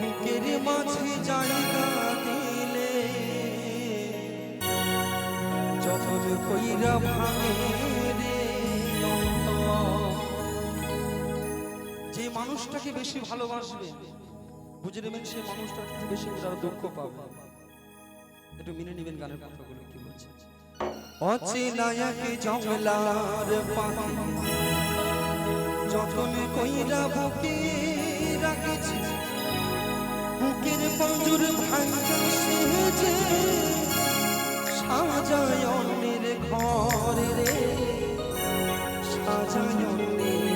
বুকের মাঝে যে মানুষটাকে বেশি ভালোবাসবে, বুঝে নেবেন সেই মানুষটার বেশি আরও দুঃখ পাবে। একটু মেনে নেবেন গানের কথাগুলো, কি বলছে অচেনায়াকে জঙ্গলার পাখি। যখন কইরা বুকে রাখেছি, বুকের পঞ্জুর ভাঙ্গা সেজে সাজায় অন্যের ঘরে রে, সাজায় অন্যের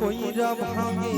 কইরা ভাঙে।